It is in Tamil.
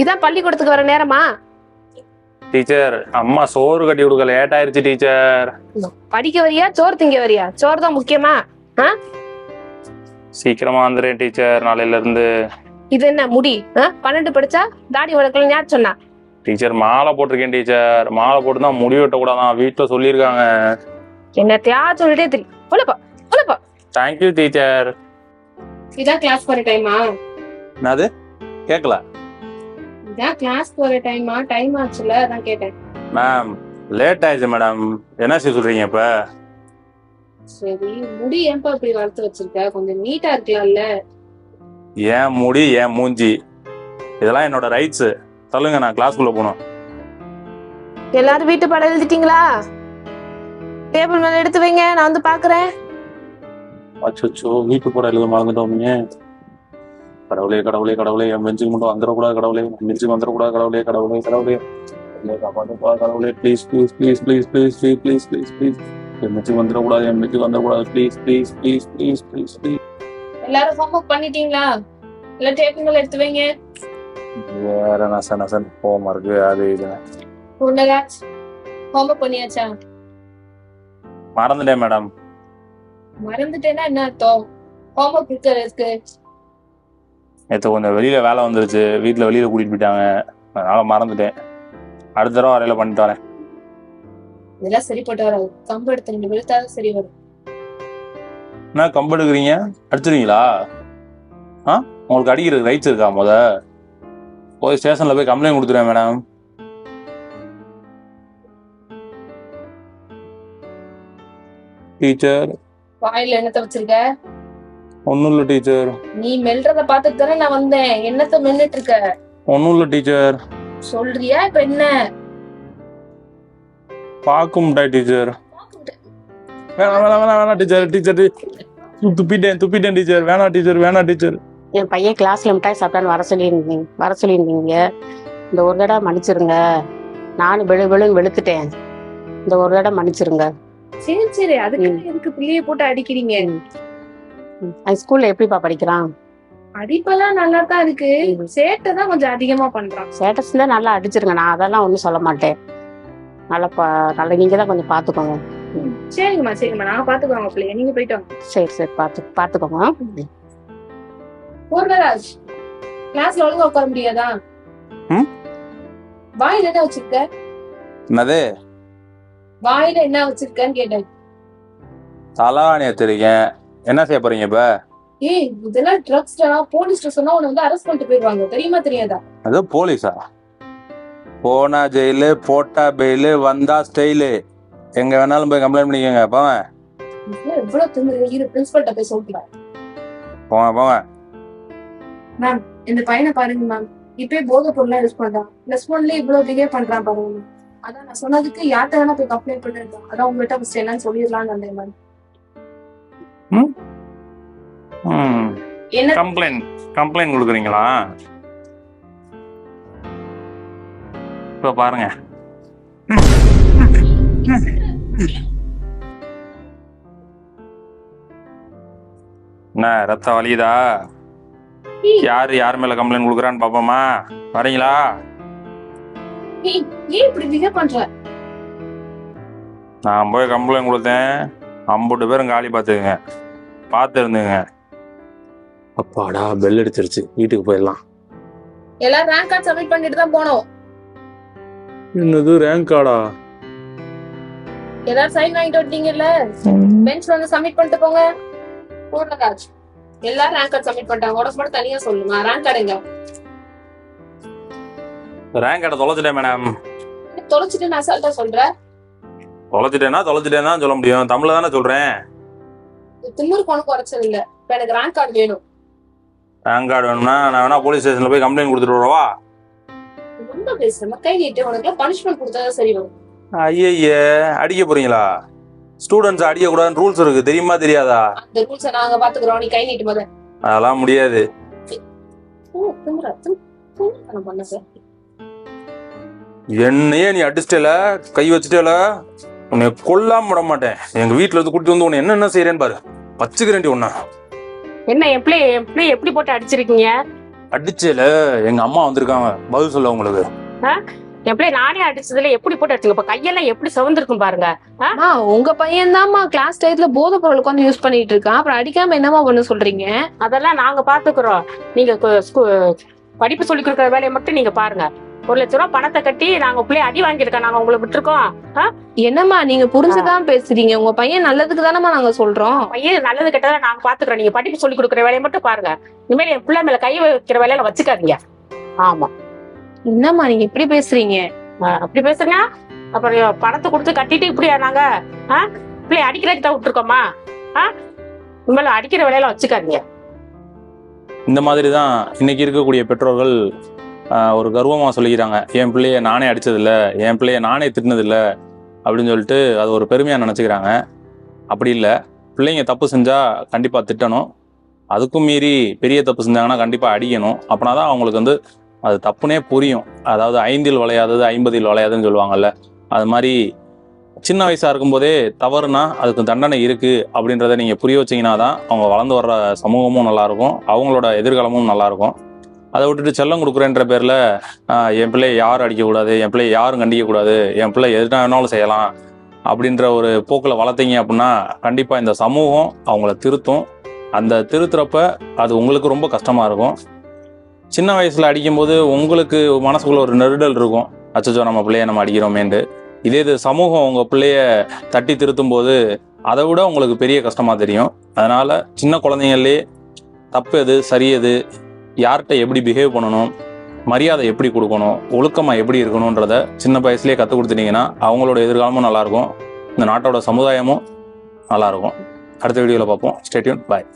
இதான் பள்ளிக்கூடத்துக்கு வர நேரமா? டீச்சர் அம்மா சோறு கட்டி கொடுக்க லேட் ஆயிருச்சு டீச்சர். படிக்க வரியா? சோறு திங்க வரியா? சோறு தான் முக்கியமா? சீக்கிரமா வந்துடுறேன் டீச்சர் நாளையில இருந்து இது என்ன முடி? பன்னெண்டு படிச்சா தாடி வளர்க்கலன்னு யார் சொன்னா? டீச்சர் மாலை போட்டிருக்கேன் டீச்சர். மாலை போட்டு தான் முடி வெட்டக்கூடாதான் வீட்டுல சொல்லியிருக்காங்க. என்னத்தையா சொல்லிட்டே தெரியும் உழப்பா உழப்பா. Thank you teacher. இதான் கிளாஸ் போற டைமா என்னது? கேட்கல இதான் கிளாஸ் போற டைமா டைம் ஆச்சுல அதான் கேட்டேன். மேம் லேட் ஆயிடுச்சு மேடம் என்ன செய்ய சொல்றீங்க இப்ப? சரி முடி ஏன்பா இப்படி வளர்த்து வச்சிருக்க? கொஞ்சம் நீட்டா இருக்கலாம்ல. ஏன் முடி ஏன் மூஞ்சி? இதெல்லாம் என்னோட ரைட்ஸ் சொல்லுங்க நான் கிளாஸ்க்குள்ள போகணும். எல்லாரும் வீட்டு பாடம் எழுதிட்டீங்களா? டேபிள் மேல எடுத்து வைங்க நான் வந்து பாக்குறேன். அச்சோ வீட்டு போட எழுத மறந்துட்டோம். கடவுளே கடவுளே கடவுளே என் பெஞ்சுக்கு மட்டும் வந்துடக்கூடாது கடவுளே. என் பெஞ்சுக்கு வந்துடக்கூடாது கடவுளே கடவுளே கடவுளே. கடவுளே காப்பாத்துப்பா கடவுளே. Please please please please please please please please please என் பெஞ்சுக்கு வந்துடக்கூடாது என் பெஞ்சுக்கு வந்துடக்கூடாது please please please please please please எல்லாரும் ஹோம்ஒர்க் பண்ணிட்டீங்களா? இல்ல டேபிள் எடுத்து வைங்க. வேற நச நசன் ஹோம் இருக்கு அது இது. பூர்ணராஜ் ஹோம்ஒர்க் பண்ணியாச்சா? மறந்துட்டேன் மேடம் மறந்துட்டேன்னா என்ன அர்த்தம்? ஹோம்ஒர்க் இருக்கிறதுக்கு நேற்று கொஞ்சம் வெளியில வேலை வந்துருச்சு. வீட்டில் வெளியில கூட்டிட்டு போயிட்டாங்க. அதனால மறந்துட்டேன். அடுத்த தடவை வரையில பண்ணிட்டு வரேன். இதெல்லாம் சரிப்பட்டு வராது கம்பு எடுத்து ரெண்டு விழுத்தாவது சரி வரும். என்ன கம்பு எடுக்கிறீங்க? அடிச்சிருவீங்களா ஆ? உங்களுக்கு அடிக்கிறது ரைட்ஸ் இருக்கா முத? போய் ஸ்டேஷன்ல போய் கம்ப்ளைண்ட் கொடுத்துருவேன் மேடம் டீச்சர் வாயில என்னத்த வச்சிருக்க ஒன்றும் இல்லை டீச்சர். நீ மெல்றத பார்த்துட்டு தானே நான் வந்தேன். என்னத்த மென்னுட்டு இருக்க ஒன்றும் இல்லை டீச்சர். சொல்றியா? இப்ப என்ன? பார்க்க முடியாது டீச்சர். வேணாம் வேணாம் வேணாம் வேணாம் டீச்சர் டீச்சர் துப்பிட்டேன் துப்பிட்டேன் டீச்சர். வேணாம் டீச்சர் வேணாம் டீச்சர். என் பையன் கிளாஸ்ல மிட்டாய் சாப்பிட்டான்னு வர சொல்லியிருந்தீங்க வர சொல்லியிருந்தீங்க. இந்த ஒரு தடவை மன்னிச்சிருங்க. நானும் வெளு வெளுன்னு வெளுத்துட்டேன். இந்த ஒரு தடவை மன்னிச்சிருங்க. சரி சரி. அதுக்கு எதுக்கு பிள்ளைய போட்டு அடிக்கிறீங்க? ஸ்கூல்ல எப்படிப்பா படிக்கிறான்? அடிப்பெல்லாம் நல்லா தான் இருக்கு. சேட்டை தான் கொஞ்சம் அதிகமா பண்றான். ஸ்டேட்டஸ் தான் நல்லா அடிச்சிருங்க. நான் அதெல்லாம் ஒன்றும் சொல்ல மாட்டேன். நல்லா பா நல்லா நீங்க தான் கொஞ்சம் பார்த்துக்கோங்க சரிங்கம்மா சரிங்கம்மா. நான் பாத்துக்குவாங்க பிள்ளைய. நீங்க போயிட்டு வாங்க. சரி சரி. பார்த்து பார்த்துக்கோங்க பூர்ணராஜ் கிளாஸ்ல ஒழுங்கா உட்கார முடியாதா? வாயில என்ன வச்சிருக்க? என்னது? வாயில என்ன வச்சிருக்கன்னு கேட்டேன். தலாணி வச்சிருக்கேன். என்ன செய்ய போறீங்க இப்ப? ஏய் இதெல்லாம் ட்ரக்ஸ் போலீஸ் சொன்னா உன்னை வந்து அரெஸ்ட் பண்ணிட்டு போயிருவாங்க தெரியுமா தெரியாதா? அது போலீஸா போனா ஜெயிலு போட்டா பெயிலு வந்தா ஸ்டைலு எங்க வேணாலும் போய் கம்ப்ளைண்ட் பண்ணிக்கோங்க போங்க. எவ்வளவு திமிரு? இரு பிரின்சிபல்ட்ட போய் சொல்லிட்டு போங்க போங்க. இந்த பையனை பாருங்க மேம் இப்பயே போதை பொருள்லாம் யூஸ் பண்றான். பிளஸ் ஒன்ல இவ்வளவு பிஹேவ் பண்றான் பாருங்க. அதான் நான் சொன்னதுக்கு யார்கிட்ட வேணா போய் கம்ப்ளைண்ட் பண்ணிருக்கேன் அதான் உங்ககிட்ட ஃபர்ஸ்ட் என்னன்னு சொல்லிடலாம்னு வந்தேன் மேம் கம்ப்ளைண்ட் கம்ப்ளைண்ட் கொடுக்குறீங்களா? இப்போ பாருங்க. என்ன ரத்தம் வலியுதா? யாரு யார் மேல கம்ப்ளைண்ட் கொடுக்குறான்னு பாப்போமா? வரீங்களா? நான் போய் கம்ப்ளைண்ட் கொடுத்தேன். ஐம்பது பேரும் காலி பார்த்துக்குங்க. பார்த்து இருந்துங்க அப்பாடா பெல் அடிச்சிருச்சு. வீட்டுக்கு போயிடலாம். எல்லாரும் ரேங்க் கார்டு சப்மிட் பண்ணிட்டு தான் போனோம். என்னது ரேங்க் கார்டா எல்லாரும் சைன் வாங்கிட்டு வந்துட்டீங்கல்ல? பெஞ்ச் வந்து சப்மிட் பண்ணிட்டு போங்க. பூர்ணராஜ் எல்லாரும் ரேங்க் கார்டு சப்மிட் பண்ணிட்டாங்க. உடம்பு மட்டும் தனியா சொல்லுங்க ரேங்க் கார்டு எங்க? ரேங்க் கார்டை தொலைச்சிட்டேன் மேடம் தொலைச்சிட்டு நான் அசால்ட்டா சொல்றேன் தொலைச்சிட்டேன்னா தொலைச்சிட்டேன்னா சொல்ல முடியும். தமிழ்ல தானே சொல்றேன். திமுருக்கு ஒன்றும் குறைச்சது இல்ல. இப்ப எனக்கு ரேங்க் கார்டு வேணும். ரேங்க் கார்டு வேணும்னா நான் வேணா போலீஸ் ஸ்டேஷன்ல போய் கம்ப்ளைண்ட் கொடுத்துட்டு வரவா? ரொம்ப பேசுறேன் கை நீட்டு உனக்கு பனிஷ்மெண்ட் கொடுத்தாதான் சரி வரும். ஐயய்ய அடிக்க போறீங்களா? ஸ்டூடெண்ட்ஸ் அடிக்க கூடாதுன்னு ரூல்ஸ் இருக்கு தெரியுமா தெரியாதா? அந்த ரூல்ஸை நாங்க பாத்துக்கிறோம் நீ கை நீட்டு போத அதெல்லாம் முடியாது. என்னையே நீ அடிச்சிட்டல கை வச்சுட்டல உன்னை கொல்லாம விட மாட்டேன். எங்க வீட்டுல இருந்து கூட்டிட்டு வந்து உன்னை என்னென்ன செய்யறேன்னு பாரு. பச்சுக்கிறேன்டி உன்ன. என்ன எப்படி எப்படி எப்படி போட்டு அடிச்சிருக்கீங்க? அடிச்சல எங்க அம்மா வந்திருக்காங்க. பதில் சொல்ல உங்களுக்கு என் பிள்ளை நானே அடிச்சதுல எப்படி போட்டு அடிச்சுங்க இப்ப கையெல்லாம் எப்படி சிவந்திருக்கும் பாருங்க. அம்மா உங்க பையன் தான்மா கிளாஸ் டயத்துல போதை பொருள் உட்காந்து யூஸ் பண்ணிட்டு இருக்கான். அப்புறம் அடிக்காம என்னமா பண்ண சொல்றீங்க? அதெல்லாம் நாங்க பாத்துக்கிறோம். நீங்க படிப்பு சொல்லி கொடுக்குற வேலையை மட்டும் நீங்க பாருங்க. ஒரு லட்ச ரூபா பணத்தை கட்டி நாங்க பிள்ளைய அடி வாங்கியிருக்கோம். நாங்க உங்களை விட்டுருக்கோம். என்னம்மா நீங்க புரிஞ்சுதான் பேசுறீங்க. உங்க பையன் நல்லதுக்கு தானம்மா நாங்க சொல்றோம். பையன் நல்லது கெட்டதா நாங்க பாத்துக்கிறோம். நீங்க படிப்பு சொல்லி கொடுக்குற வேலையை மட்டும் பாருங்க. இனிமேல் என் பிள்ளை மேல கை வைக்கிற வேலையில வச்சுக்காதீங்க. ஆமா. என்னம்மா நீங்க இப்படி பேசுறீங்க? அப்படி பேசுங்க அப்புறம் பணத்தை கொடுத்து கட்டிட்டு இப்படியா நாங்க? பிள்ளைய அடிக்கிறதுக்கு தான் விட்டுருக்கோமா? இனிமேல் அடிக்கிற வேலையில வச்சுக்காதீங்க. இந்த மாதிரி தான் இன்னைக்கு இருக்கக்கூடிய பெற்றோர்கள் ஒரு கர்வமாக சொல்லிக்கிறாங்க. என் பிள்ளைய நானே அடித்ததில்ல என் பிள்ளைய நானே திட்டினதில்ல. அப்படின்னு சொல்லிட்டு அது ஒரு பெருமையாக நினச்சிக்கிறாங்க. அப்படி இல்லை. பிள்ளைங்க தப்பு செஞ்சால் கண்டிப்பாக திட்டணும். அதுக்கும் மீறி பெரிய தப்பு செஞ்சாங்கன்னா கண்டிப்பாக அடிக்கணும். அப்படின்னா தான் அவங்களுக்கு வந்து அது தப்புனே புரியும். அதாவது ஐந்தில் விளையாதது ஐம்பதில் விளையாதுன்னு சொல்லுவாங்கல்ல. அது மாதிரி சின்ன வயசாக இருக்கும்போதே தவறுனா அதுக்கு தண்டனை இருக்குது அப்படின்றத நீங்கள் புரிய வச்சீங்கன்னா தான் அவங்க வளர்ந்து வர்ற சமூகமும் நல்லாயிருக்கும் அவங்களோட எதிர்காலமும் நல்லாயிருக்கும் அதை விட்டுட்டு செல்லம் கொடுக்குறேன்ற பேரில் என் பிள்ளையை யாரும் அடிக்கக்கூடாது என் பிள்ளையை யாரும் கண்டிக்கக்கூடாது என் பிள்ளை எதுனா வேணாலும் செய்யலாம் அப்படின்ற ஒரு போக்கில் வளர்த்தீங்க அப்படின்னா கண்டிப்பாக இந்த சமூகம் அவங்கள திருத்தும். அந்த திருத்துறப்ப அது உங்களுக்கு ரொம்ப கஷ்டமாக இருக்கும். சின்ன வயசில் அடிக்கும்போது உங்களுக்கு மனசுக்குள்ள ஒரு நெருடல் இருக்கும். அச்சச்சோ நம்ம பிள்ளைய நம்ம அடிக்கிறோமேண்டு இதே இது சமூகம் உங்கள் பிள்ளைய தட்டி திருத்தும் போது அதை விட உங்களுக்கு பெரிய கஷ்டமாக தெரியும். அதனால் சின்ன குழந்தைங்களே தப்பு எது சரி எது யார்கிட்ட எப்படி பிஹேவ் பண்ணணும் மரியாதை எப்படி கொடுக்கணும் ஒழுக்கமாக எப்படி இருக்கணுன்றத சின்ன வயசுலேயே கற்றுக் கொடுத்துட்டீங்கன்னா அவங்களோட எதிர்காலமும் நல்லாயிருக்கும் இந்த நாட்டோட சமுதாயமும் நல்லாயிருக்கும் அடுத்த வீடியோவில் பார்ப்போம். ஸ்டேட்யூன் பாய்